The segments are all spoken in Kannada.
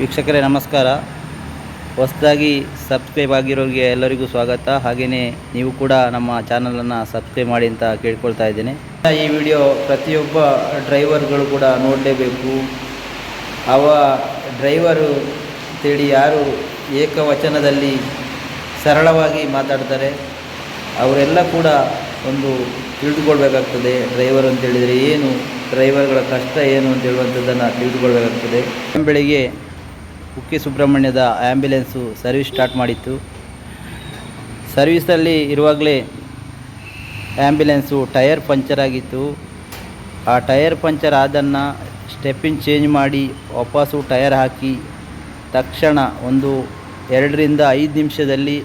ವೀಕ್ಷಕರೇ, ನಮಸ್ಕಾರ. ಹೊಸದಾಗಿ ಸಬ್ಸ್ಕ್ರೈಬ್ ಆಗಿರೋರಿಗೆ ಎಲ್ಲರಿಗೂ ಸ್ವಾಗತ. ಹಾಗೆಯೇ ನೀವು ಕೂಡ ನಮ್ಮ ಚಾನಲನ್ನು ಸಬ್ಸ್ಕ್ರೈಬ್ ಮಾಡಿ ಅಂತ ಕೇಳ್ಕೊಳ್ತಾ ಇದ್ದೀನಿ. ಈ ವಿಡಿಯೋ ಪ್ರತಿಯೊಬ್ಬ ಡ್ರೈವರ್ಗಳು ಕೂಡ ನೋಡಲೇಬೇಕು. ಅವ ಡ್ರೈವರು ತಿಳಿ ಯಾರು ಏಕವಚನದಲ್ಲಿ ಸರಳವಾಗಿ ಮಾತಾಡ್ತಾರೆ. ಅವರೆಲ್ಲ ಕೂಡ ಒಂದು ತಿಳಿದುಕೊಳ್ಬೇಕಾಗ್ತದೆ. ಡ್ರೈವರ್ ಅಂತೇಳಿದರೆ ಏನು ಡ್ರೈವರ್ಗಳ ಕಷ್ಟ ಏನು ಅಂತ ಹೇಳುವಂಥದ್ದನ್ನು ತಿಳಿದುಕೊಳ್ಬೇಕಾಗ್ತದೆ. ಬೆಳಿಗ್ಗೆ ಕುಕ್ಕೆ ಸುಬ್ರಹ್ಮಣ್ಯದ ಆ್ಯಂಬುಲೆನ್ಸು ಸರ್ವಿಸ್ ಸ್ಟಾರ್ಟ್ ಮಾಡಿತ್ತು. ಸರ್ವಿಸಲ್ಲಿ ಇರುವಾಗಲೇ ಆ್ಯಂಬುಲೆನ್ಸು ಟಯರ್ ಪಂಚರ್ ಆಗಿತ್ತು. ಆ ಟಯರ್ ಪಂಚರ್ ಆದನ್ನು ಸ್ಟೆಪ್ಪಿಂಗ್ ಚೇಂಜ್ ಮಾಡಿ ವಾಪಸ್ಸು ಟಯರ್ ಹಾಕಿ ತಕ್ಷಣ ಒಂದು ಎರಡರಿಂದ ಐದು ನಿಮಿಷದಲ್ಲಿ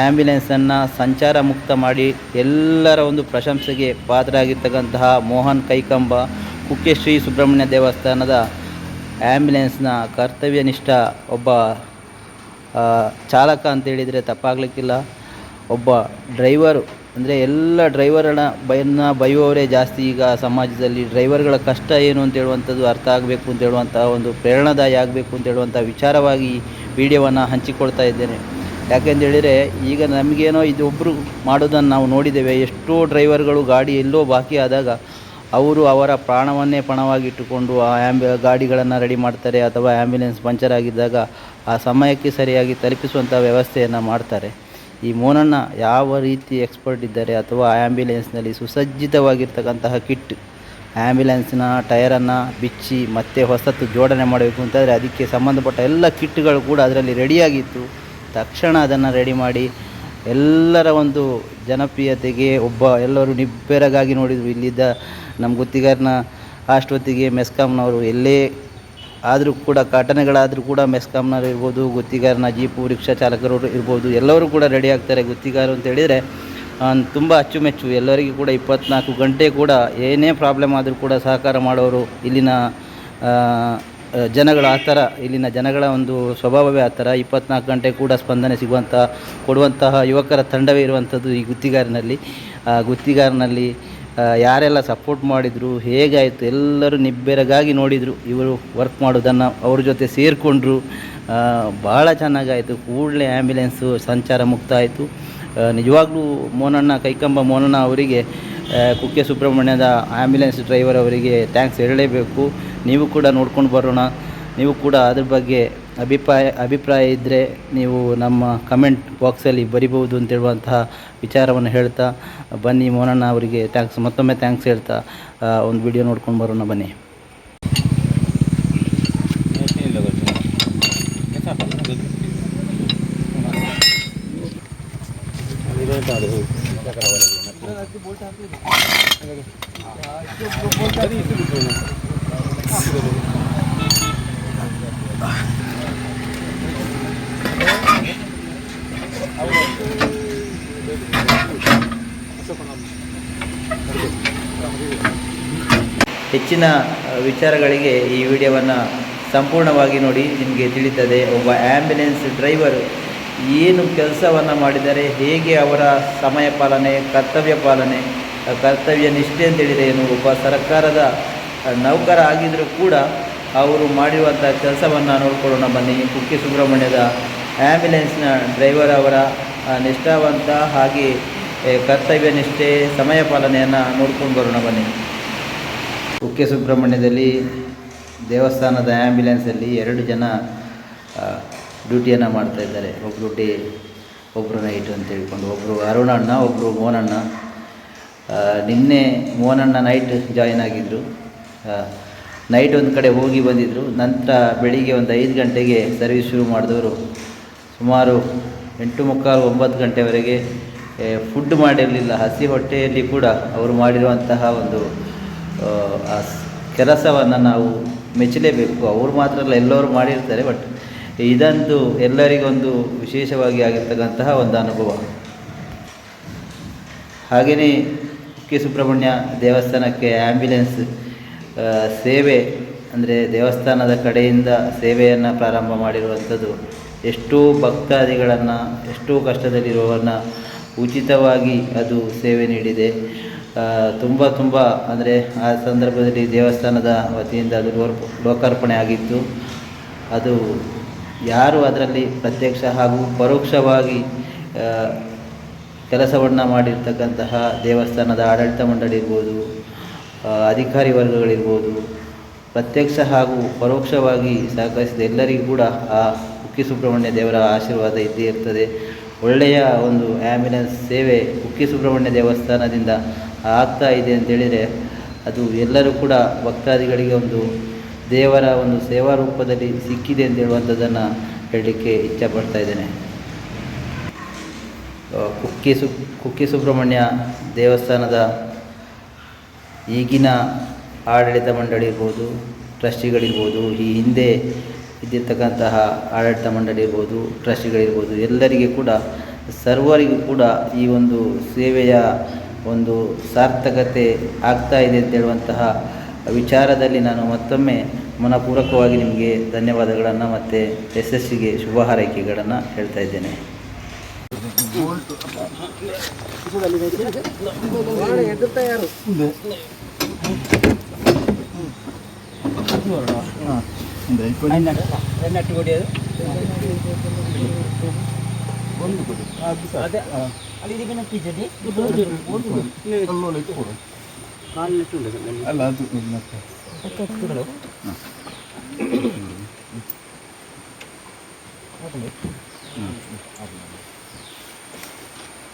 ಆ್ಯಂಬುಲೆನ್ಸನ್ನು ಸಂಚಾರ ಮುಕ್ತ ಮಾಡಿ ಎಲ್ಲರ ಒಂದು ಪ್ರಶಂಸೆಗೆ ಪಾತ್ರ ಆಗಿರ್ತಕ್ಕಂತಹ ಮೋಹನ್ ಕೈಕಂಬ ಕುಕ್ಕೆ ಶ್ರೀ ಸುಬ್ರಹ್ಮಣ್ಯ ದೇವಸ್ಥಾನದ ಆ್ಯಂಬುಲೆನ್ಸ್ನ ಕರ್ತವ್ಯನಿಷ್ಠ ಒಬ್ಬ ಚಾಲಕ ಚಾಲಕ ಅಂತೇಳಿದರೆ ತಪ್ಪಾಗಲಿಕ್ಕಿಲ್ಲ. ಒಬ್ಬ ಡ್ರೈವರು, ಅಂದರೆ ಎಲ್ಲ ಡ್ರೈವರ್ನ ಬಯನ್ನ ಬೈಯುವವರೇ ಜಾಸ್ತಿ. ಈಗ ಸಮಾಜದಲ್ಲಿ ಡ್ರೈವರ್ಗಳ ಕಷ್ಟ ಏನು ಅಂತ ಹೇಳುವಂಥದ್ದು ಅರ್ಥ ಆಗಬೇಕು ಅಂತ ಹೇಳುವಂಥ ಒಂದು ಪ್ರೇರಣಾದಾಯಿ ಆಗಬೇಕು ಅಂತ ಹೇಳುವಂಥ ವಿಚಾರವಾಗಿ ವಿಡಿಯೋವನ್ನು ಹಂಚಿಕೊಳ್ತಾ ಇದ್ದೇನೆ. ಯಾಕೆಂದೇಳಿದರೆ ಈಗ ನಮಗೇನೋ ಇದೊಬ್ಬರು ಮಾಡೋದನ್ನು ನಾವು ನೋಡಿದ್ದೇವೆ. ಎಷ್ಟೋ ಡ್ರೈವರ್ಗಳು ಗಾಡಿ ಎಲ್ಲೋ ಬಾಕಿ ಆದಾಗ ಅವರು ಅವರ ಪ್ರಾಣವನ್ನೇ ಪಣವಾಗಿಟ್ಟುಕೊಂಡು ಆ ಆ್ಯಂಬು ಗಾಡಿಗಳನ್ನು ರೆಡಿ ಮಾಡ್ತಾರೆ ಅಥವಾ ಆ್ಯಂಬುಲೆನ್ಸ್ ಪಂಚರ್ ಆಗಿದ್ದಾಗ ಆ ಸಮಯಕ್ಕೆ ಸರಿಯಾಗಿ ತಲುಪಿಸುವಂಥ ವ್ಯವಸ್ಥೆಯನ್ನು ಮಾಡ್ತಾರೆ. ಈ ಮೋನಣ್ಣ ಯಾವ ರೀತಿ ಎಕ್ಸ್ಪರ್ಟ್ ಇದ್ದಾರೆ ಅಥವಾ ಆ್ಯಂಬುಲೆನ್ಸ್ನಲ್ಲಿ ಸುಸಜ್ಜಿತವಾಗಿರ್ತಕ್ಕಂತಹ ಕಿಟ್ ಆ್ಯಂಬುಲೆನ್ಸ್ನ ಟಯರನ್ನು ಬಿಚ್ಚಿ ಮತ್ತೆ ಹೊಸತು ಜೋಡಣೆ ಮಾಡಬೇಕು ಅಂತಂದರೆ ಅದಕ್ಕೆ ಸಂಬಂಧಪಟ್ಟ ಎಲ್ಲ ಕಿಟ್ಗಳು ಕೂಡ ಅದರಲ್ಲಿ ರೆಡಿಯಾಗಿತ್ತು ತಕ್ಷಣ ಅದನ್ನು ರೆಡಿ ಮಾಡಿ ಎಲ್ಲರ ಒಂದು ಜನಪ್ರಿಯತೆಗೆ ಒಬ್ಬ ಎಲ್ಲರೂ ನಿಬ್ಬೆರಗಾಗಿ ನೋಡಿದರು. ಇಲ್ಲಿದ್ದ ನಮ್ಮ ಗುತ್ತಿಗಾರನ ಅಷ್ಟೊತ್ತಿಗೆ ಮೆಸ್ಕಾಮ್ನವರು ಎಲ್ಲೇ ಆದರೂ ಕೂಡ ಘಟನೆಗಳಾದರೂ ಕೂಡ ಮೆಸ್ಕಾಂನವರು ಇರ್ಬೋದು, ಗುತ್ತಿಗಾರನ ಜೀಪು ರಿಕ್ಷಾ ಚಾಲಕರು ಇರ್ಬೋದು, ಎಲ್ಲರೂ ಕೂಡ ರೆಡಿ ಆಗ್ತಾರೆ ಗುತ್ತಿಗಾರರು ಅಂತ ಹೇಳಿದರೆ ತುಂಬ ಅಚ್ಚುಮೆಚ್ಚು. ಎಲ್ಲರಿಗೂ ಕೂಡ ಇಪ್ಪತ್ನಾಲ್ಕು ಗಂಟೆ ಕೂಡ ಏನೇ ಪ್ರಾಬ್ಲಮ್ ಆದರೂ ಕೂಡ ಸಹಕಾರ ಮಾಡೋರು ಇಲ್ಲಿನ ಜನಗಳು ಆ ಥರ ಇಲ್ಲಿನ ಜನಗಳ ಒಂದು ಸ್ವಭಾವವೇ ಆ ಥರ ಇಪ್ಪತ್ನಾಲ್ಕು ಗಂಟೆ ಕೂಡ ಸ್ಪಂದನೆ ಸಿಗುವಂತಹ ಕೊಡುವಂತಹ ಯುವಕರ ತಂಡವೇ ಇರುವಂಥದ್ದು ಈ ಗುತ್ತಿಗಾರಿನಲ್ಲಿ. ಗುತ್ತಿಗಾರನಲ್ಲಿ ಯಾರೆಲ್ಲ ಸಪೋರ್ಟ್ ಮಾಡಿದರು, ಹೇಗಾಯಿತು, ಎಲ್ಲರೂ ನಿಬ್ಬೆರಗಾಗಿ ನೋಡಿದರು, ಇವರು ವರ್ಕ್ ಮಾಡೋದನ್ನು, ಅವ್ರ ಜೊತೆ ಸೇರಿಕೊಂಡ್ರು ಭಾಳ ಚೆನ್ನಾಗಾಯಿತು. ಕೂಡಲೇ ಆ್ಯಂಬುಲೆನ್ಸು ಸಂಚಾರ ಮುಕ್ತ ಆಯಿತು ನಿಜವಾಗ್ಲೂ ಮೋನಣ್ಣ, ಕೈಕಂಬ ಮೋನಣ್ಣ ಅವರಿಗೆ ಕುಕ್ಕೆ ಸುಬ್ರಹ್ಮಣ್ಯದ ಆ್ಯಂಬುಲೆನ್ಸ್ ಡ್ರೈವರ್ ಅವರಿಗೆ ಥ್ಯಾಂಕ್ಸ್ ಹೇಳಲೇಬೇಕು. ನೀವು ಕೂಡ ನೋಡ್ಕೊಂಡು ಬರೋಣ. ನೀವು ಕೂಡ ಅದ್ರ ಬಗ್ಗೆ ಅಭಿಪ್ರಾಯ ಅಭಿಪ್ರಾಯ ಇದ್ದರೆ ನೀವು ನಮ್ಮ ಕಮೆಂಟ್ ಬಾಕ್ಸಲ್ಲಿ ಬರಿಬಹುದು ಅಂತ ಹೇಳುವಂತಹ ವಿಚಾರವನ್ನು ಹೇಳ್ತಾ, ಬನ್ನಿ ಮೋನಣ್ಣ ಅವರಿಗೆ ಥ್ಯಾಂಕ್ಸ್ ಮತ್ತೊಮ್ಮೆ ಥ್ಯಾಂಕ್ಸ್ ಹೇಳ್ತಾ ಒಂದು ವಿಡಿಯೋ ನೋಡ್ಕೊಂಡು ಬರೋಣ ಬನ್ನಿ. ಹೆಚ್ಚಿನ ವಿಚಾರಗಳಿಗೆ ಈ ವಿಡಿಯೋವನ್ನು ಸಂಪೂರ್ಣವಾಗಿ ನೋಡಿ ನಿಮಗೆ ತಿಳಿತದೆ, ಒಬ್ಬ ಆ್ಯಂಬುಲೆನ್ಸ್ ಡ್ರೈವರ್ ಏನು ಕೆಲಸವನ್ನು ಮಾಡಿದರೆ ಹೇಗೆ ಅವರ ಸಮಯ ಪಾಲನೆ, ಕರ್ತವ್ಯ ಪಾಲನೆ, ಕರ್ತವ್ಯ ನಿಷ್ಠೆ ಅಂತೇಳಿದೆ ಏನು ಒಬ್ಬ ಸರ್ಕಾರದ ನೌಕರ ಆಗಿದ್ದರೂ ಕೂಡ ಅವರು ಮಾಡಿರುವಂಥ ಕೆಲಸವನ್ನು ನೋಡಿಕೊಳ್ಳೋಣ ಬನ್ನಿ. ಕುಕ್ಕೆ ಸುಬ್ರಹ್ಮಣ್ಯದ ಆ್ಯಂಬುಲೆನ್ಸ್ನ ಡ್ರೈವರ್ ಅವರ ನಿಷ್ಠಾವಂತ ಹಾಗೆ ಕರ್ತವ್ಯ ನಿಷ್ಠೆ, ಸಮಯ ಪಾಲನೆಯನ್ನು ನೋಡ್ಕೊಂಡು ಬರೋಣ ಬನ್ನಿ. ಕುಕ್ಕೆ ಸುಬ್ರಹ್ಮಣ್ಯದಲ್ಲಿ ದೇವಸ್ಥಾನದ ಆ್ಯಂಬುಲೆನ್ಸಲ್ಲಿ ಎರಡು ಜನ ಡ್ಯೂಟಿಯನ್ನು ಮಾಡ್ತಾ ಇದ್ದಾರೆ. ಒಬ್ಬರು ಡೇ ಒಬ್ಬರು ನೈಟ್ ಅಂತ ಹೇಳ್ಕೊಂಡು ಒಬ್ಬರು ಅರುಣಣ್ಣ ಒಬ್ಬರು ಮೋನಣ್ಣ. ನಿನ್ನೆ ಮೋನಣ್ಣ ನೈಟ್ ಜಾಯಿನ್ ಆಗಿದ್ದರು ನೈಟ್ ಒಂದು ಕಡೆ ಹೋಗಿ ಬಂದಿದ್ದರು ನಂತರ ಬೆಳಿಗ್ಗೆ ಒಂದು ಐದು ಗಂಟೆಗೆ ಸರ್ವಿಸ್ ಶುರು ಮಾಡಿದವರು ಸುಮಾರು ಎಂಟು ಮುಕ್ಕಾಲು ಒಂಬತ್ತು ಗಂಟೆವರೆಗೆ ಫುಡ್ ಮಾಡಿರಲಿಲ್ಲ. ಹಸಿ ಹೊಟ್ಟೆಯಲ್ಲಿ ಕೂಡ ಅವರು ಮಾಡಿರುವಂತಹ ಒಂದು ಕೆಲಸವನ್ನು ನಾವು ಮೆಚ್ಚಲೇಬೇಕು. ಅವರು ಮಾತ್ರ ಅಲ್ಲ, ಎಲ್ಲರೂ ಮಾಡಿರ್ತಾರೆ ಬಟ್ ಇದಂತೂ ಎಲ್ಲರಿಗೊಂದು ವಿಶೇಷವಾಗಿ ಆಗಿರ್ತಕ್ಕಂತಹ ಒಂದು ಅನುಭವ. ಹಾಗೆಯೇ ಕುಕ್ಕೆ ಸುಬ್ರಹ್ಮಣ್ಯ ದೇವಸ್ಥಾನಕ್ಕೆ ಆ್ಯಂಬ್ಯುಲೆನ್ಸ್ ಸೇವೆ ಅಂದರೆ ದೇವಸ್ಥಾನದ ಕಡೆಯಿಂದ ಸೇವೆಯನ್ನು ಪ್ರಾರಂಭ ಮಾಡಿರುವಂಥದ್ದು ಎಷ್ಟೋ ಭಕ್ತಾದಿಗಳನ್ನು, ಎಷ್ಟೋ ಕಷ್ಟದಲ್ಲಿರುವವರನ್ನ ಉಚಿತವಾಗಿ ಅದು ಸೇವೆ ನೀಡಿದೆ. ತುಂಬ ತುಂಬ ಅಂದರೆ ಆ ಸಂದರ್ಭದಲ್ಲಿ ದೇವಸ್ಥಾನದ ವತಿಯಿಂದ ಅದು ಲೋಕಾರ್ಪಣೆ ಆಗಿತ್ತು. ಅದು ಯಾರು ಅದರಲ್ಲಿ ಪ್ರತ್ಯಕ್ಷ ಹಾಗೂ ಪರೋಕ್ಷವಾಗಿ ಕೆಲಸವನ್ನು ಮಾಡಿರ್ತಕ್ಕಂತಹ ದೇವಸ್ಥಾನದ ಆಡಳಿತ ಮಂಡಳಿ ಇರ್ಬೋದು ಅಧಿಕಾರಿ ವರ್ಗಗಳಿರ್ಬೋದು. ಪ್ರತ್ಯಕ್ಷ ಹಾಗೂ ಪರೋಕ್ಷವಾಗಿ ಸಹಕರಿಸಿದ ಎಲ್ಲರಿಗೂ ಕೂಡ ಆ ಉಕ್ಕಿ ಸುಬ್ರಹ್ಮಣ್ಯ ದೇವರ ಆಶೀರ್ವಾದ ಇದ್ದೇ ಇರ್ತದೆ. ಒಳ್ಳೆಯ ಒಂದು ಆ್ಯಂಬುಲೆನ್ಸ್ ಸೇವೆ ಉಕ್ಕಿ ಸುಬ್ರಹ್ಮಣ್ಯ ದೇವಸ್ಥಾನದಿಂದ ಆಗ್ತಾ ಇದೆ ಅಂತೇಳಿದರೆ ಅದು ಎಲ್ಲರೂ ಕೂಡ ಭಕ್ತಾದಿಗಳಿಗೆ ಒಂದು ದೇವರ ಒಂದು ಸೇವಾ ರೂಪದಲ್ಲಿ ಸಿಕ್ಕಿದೆ ಅಂತ ಹೇಳುವಂಥದ್ದನ್ನು ಹೇಳಲಿಕ್ಕೆ ಇಚ್ಛಪಡ್ತಾ ಇದ್ದೇನೆ. ಕುಕ್ಕಿ ಸು, ಕುಕ್ಕಿ ಸುಬ್ರಹ್ಮಣ್ಯ ದೇವಸ್ಥಾನದ ಈಗಿನ ಆಡಳಿತ ಮಂಡಳಿ ಇರ್ಬೋದು, ಟ್ರಸ್ಟಿಗಳಿರ್ಬೋದು, ಈ ಹಿಂದೆ ಇದ್ದಿರ್ತಕ್ಕಂತಹ ಆಡಳಿತ ಮಂಡಳಿ ಇರ್ಬೋದು, ಟ್ರಸ್ಟಿಗಳಿರ್ಬೋದು, ಎಲ್ಲರಿಗೆ ಕೂಡ, ಸರ್ವರಿಗೂ ಕೂಡ ಈ ಒಂದು ಸೇವೆಯ ಒಂದು ಸಾರ್ಥಕತೆ ಆಗ್ತಾ ಇದೆ ಅಂತ ಹೇಳುವಂತಹ ವಿಚಾರದಲ್ಲಿ ನಾನು ಮತ್ತೊಮ್ಮೆ ಮನಪೂರ್ವಕವಾಗಿ ನಿಮಗೆ ಧನ್ಯವಾದಗಳನ್ನು ಮತ್ತು ಯಶಸ್ಸಿಗೆ ಶುಭ ಹಾರೈಕೆಗಳನ್ನು ಹೇಳ್ತಾ ಇದ್ದೇನೆ. ಅಲ್ಲ ಅದು ಮತ್ತೆ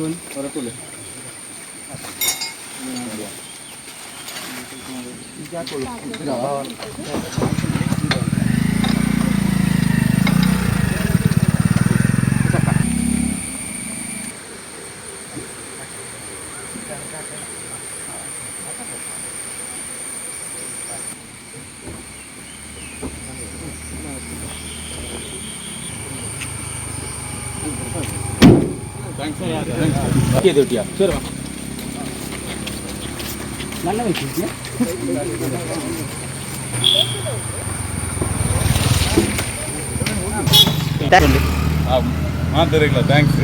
তুল ওরা তুলে যা করলো இது ஒட்டியா சரி வா நல்ல வயசு ஆ தெரியுங்களா தேங்க்ஸ்